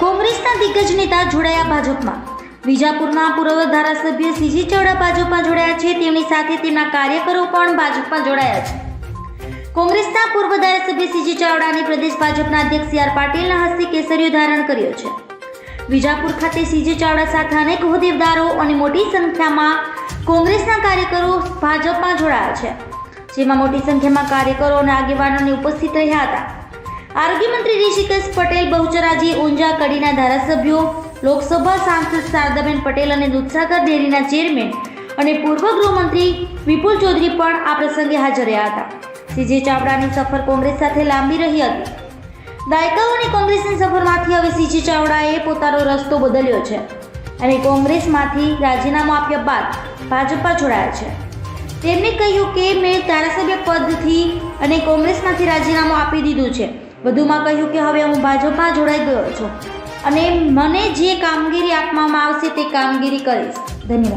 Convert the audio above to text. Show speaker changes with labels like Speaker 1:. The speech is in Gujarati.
Speaker 1: કોંગ્રેસના દિગ્ગજ નેતા જોડાયા ભાજપમાં. વિજાપુરના પૂર્વ ધારાસભ્ય સીજી ચાવડા ભાજપમાં જોડાયા છે. તેમની સાથે તેમના કાર્યકરો પણ ભાજપમાં જોડાયા છે. કોંગ્રેસના પૂર્વ ધારાસભ્ય સીજી ચાવડાને પ્રદેશ ભાજપના અધ્યક્ષ સી આર પાટીલના હસ્તે કેસરીયો ધારણ કર્યો છે. વિજાપુર ખાતે સીજી ચાવડા સાથે અનેક હોદ્દેદારો અને મોટી સંખ્યામાં કોંગ્રેસના કાર્યકરો ભાજપમાં જોડાયા છે. જેમાં મોટી સંખ્યામાં કાર્યકરો અને આગેવાનોને ઉપસ્થિત રહ્યા હતા. આરોગ્ય મંત્રી ઋષિકેશ પટેલ બહુચરાજી ઊંઝા કડીના ધારાસભ્યો, લોકસભા સાંસદ શારદાબેન પટેલ અને દૂધસાગર ડેરીના ચેરમેન અને પૂર્વ ગૃહમંત્રી વિપુલ ચૌધરી પણ આ પ્રસંગે હાજર રહ્યા હતા. સીજે ચાવડાની સફર કોંગ્રેસ સાથે લાંબી રહી હતી. દાયકાઓની કોંગ્રેસની સફરમાંથી હવે સીજે ચાવડાએ પોતાનો રસ્તો બદલ્યો છે અને કોંગ્રેસમાંથી રાજીનામું આપ્યા બાદ ભાજપમાં જોડાયા છે. તેમણે કહ્યું કે મેં ધારાસભ્ય પદથી અને કોંગ્રેસમાંથી રાજીનામું આપી દીધું છે. વધુમાં કહ્યું કે હવે હું ભાજપમાં જોડાઈ ગયો છું. અને મને જે કામગીરી આપવામાં આવશે તે કામગીરી કરીશ. ધન્યવાદ.